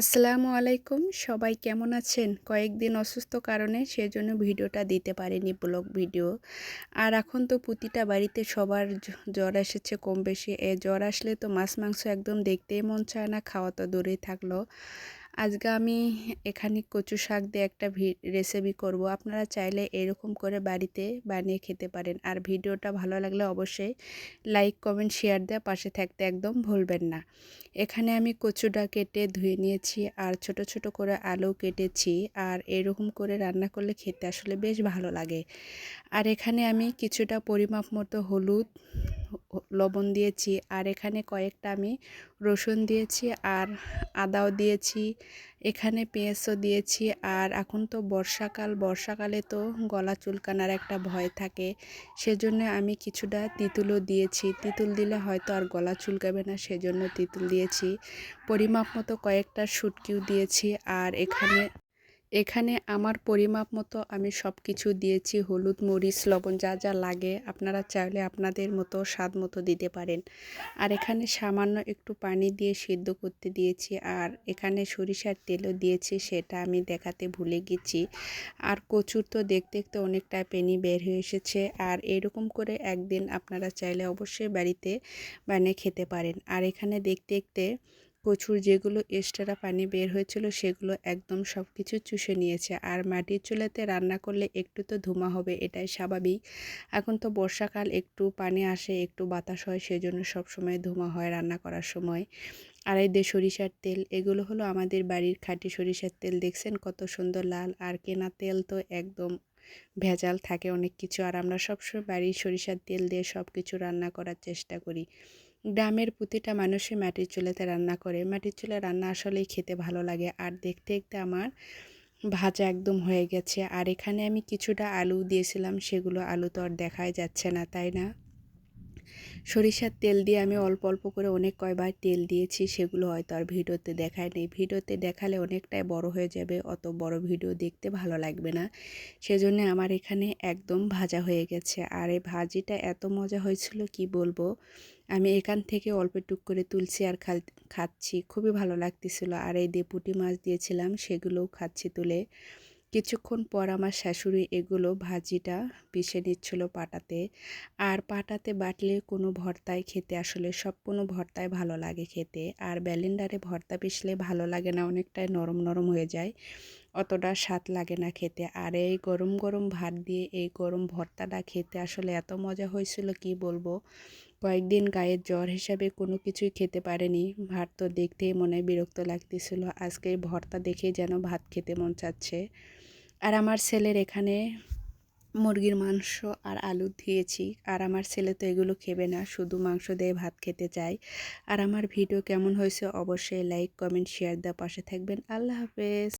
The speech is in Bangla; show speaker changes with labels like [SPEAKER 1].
[SPEAKER 1] আসসালামু আলাইকুম। সবাই কেমন আছেন? কয়েকদিন অসুস্থ কারণে সেজন্য ভিডিওটা দিতে পারিনি ব্লগ ভিডিও। আর এখন তো প্রতিটা বাড়িতে সবার জ্বর এসেছে কম বেশি। এ জ্বর আসলে তো মাছ, মাংস একদম দেখতেই মন চায় না, খাওয়া তো দূরেই থাকল। আজকে আমি এখানে কচু শাক দিয়ে একটা রেসিপি করব। আপনারা চাইলে এরকম করে বাড়িতে বানিয়ে খেতে পারেন। আর ভিডিওটা ভালো লাগলে অবশ্যই লাইক কমেন্ট শেয়ার দেওয়া পাশে থাকতে একদম ভুলবেন না। এখানে আমি কচুটা কেটে ধুয়ে নিয়েছি আর ছোট ছোট করে আলু কেটেছি আর এরকম করে রান্না করলে খেতে আসলে বেশ ভালো লাগে। আর এখানে আমি কিছুটা পরিমাপ মতো হলুদ লবণ দিয়েছি, আর এখানে কয়েকটা আমি রসুন দিয়েছি, আর আদাও দিয়েছি, এখানে পেঁয়াজও দিয়েছি, আর এখন তো বর্ষাকাল, বর্ষাকালে তো গলা চুলকানার একটা ভয় থাকে, সেজন্য আমি কিছুটা তিঁতুলও দিয়েছি, তিঁতুল দিলে হয়তো আর গলা চুলকাবে না, সেজন্য তিঁতুল দিয়েছি, পরিমাপ মতো কয়েকটা শুটকিও দিয়েছি, আর এখানে এখানে আমার পরিমাপ মতো আমি সব কিছু দিয়েছি, হলুদ, মরিচ, লবণ যা যা লাগে। আপনারা চাইলে আপনাদের মতো স্বাদ মতো দিতে পারেন। আর এখানে সামান্য একটু পানি দিয়ে সিদ্ধ করতে দিয়েছি। আর এখানে সরিষার তেলও দিয়েছি, সেটা আমি দেখাতে ভুলে গেছি। আর কচুর তো দেখতে দেখতে অনেকটা পেনি বের হয়ে এসেছে। আর এরকম করে একদিন আপনারা চাইলে অবশ্যই বাড়িতে বানিয়ে খেতে পারেন। আর এখানে দেখতে দেখতে কচুর যেগুলো এক্সট্রা পানি বের হয়েছিল সেগুলো একদম সব কিছু চুষে নিয়েছে। আর মাটির চুলাতে রান্না করলে একটু তো ধুমা হবে, এটাই স্বাভাবিক। এখন তো বর্ষাকাল, একটু পানি আসে, একটু বাতাস হয়, সেজন্য সবসময় ধুমা হয় রান্না করার সময়। আর এই দিয়ে সরিষার তেল, এগুলো হলো আমাদের বাড়ির খাঁটি সরিষার তেল, দেখছেন কত সুন্দর লাল। আর কেনা তেল তো একদম ভেজাল থাকে অনেক কিছু। আর আমরা সবসময় বাড়ির সরিষার তেল দিয়ে সব কিছু রান্না করার চেষ্টা করি। গ্রামের প্রতিটা মানুষই মাটির চুলাতে রান্না করে। মাটির চুলা রান্না আসলেই খেতে ভালো লাগে। আর দেখতে দেখতে আমার ভাজা একদম হয়ে গেছে। আর এখানে আমি কিছুটা আলু দিয়েছিলাম, সেগুলো আলু তো আর দেখাই যাচ্ছে না, তাই না? সরিষার তেল দিয়ে আমি অল্প অল্প করে অনেক কয়বার তেল দিয়েছি, সেগুলো হয়তো আর ভিডিওতে দেখায় নেই। ভিডিওতে দেখালে অনেকটাই বড় হয়ে যাবে, অত বড় ভিডিও দেখতে ভালো লাগবে না। সেজন্য আমার এখানে একদম ভাজা হয়ে গেছে। আর এই ভাজিটা এত মজা হয়েছিল, কি বলব? আমি এখান থেকে অল্প টুক করে তুলছি আর খাচ্ছি। খুবই ভালো লাগতেছিল। আর এই দেপুটি মাছ দিয়েছিলাম, সেগুলোও খাচ্ছি তুলে। কিছুক্ষণ পর আমার শাশুড়ি এগুলো ভাজিটা পিষে নিচ্ছিল পাটাতে। আর পাটাতে বাটলে কোনো ভর্তায় খেতে আসলে সব কোনো ভর্তায় ভালো লাগে খেতে। আর ব্যালেন্ডারে ভর্তা পিষলে ভালো লাগে না, অনেকটাই নরম নরম হয়ে যায়। অতটা স্বাদ লাগে না খেতে। আর এই গরম গরম ভাত দিয়ে এই গরম ভর্তাটা খেতে আসলে এত মজা হয়েছিল, কি বলব? কয়েকদিন গায়ের জ্বর হিসাবে কোনো কিছুই খেতে পারেনি। ভাত তো দেখতেই মনে বিরক্ত লাগতেছিল। আজকে ভর্তা দেখেই যেন ভাত খেতে মন চাচ্ছে। আর আমার ছেলের এখানে মুরগির মাংস আর আলু দিয়েছি। আর আমার ছেলে তো এগুলো খেবে না, শুধু মাংস দিয়ে ভাত খেতে চায়। আর আমার ভিডিও কেমন হয়েছে অবশ্যই লাইক কমেন্ট শেয়ার দেওয়ার পাশে থাকবেন। আল্লাহ হাফেজ।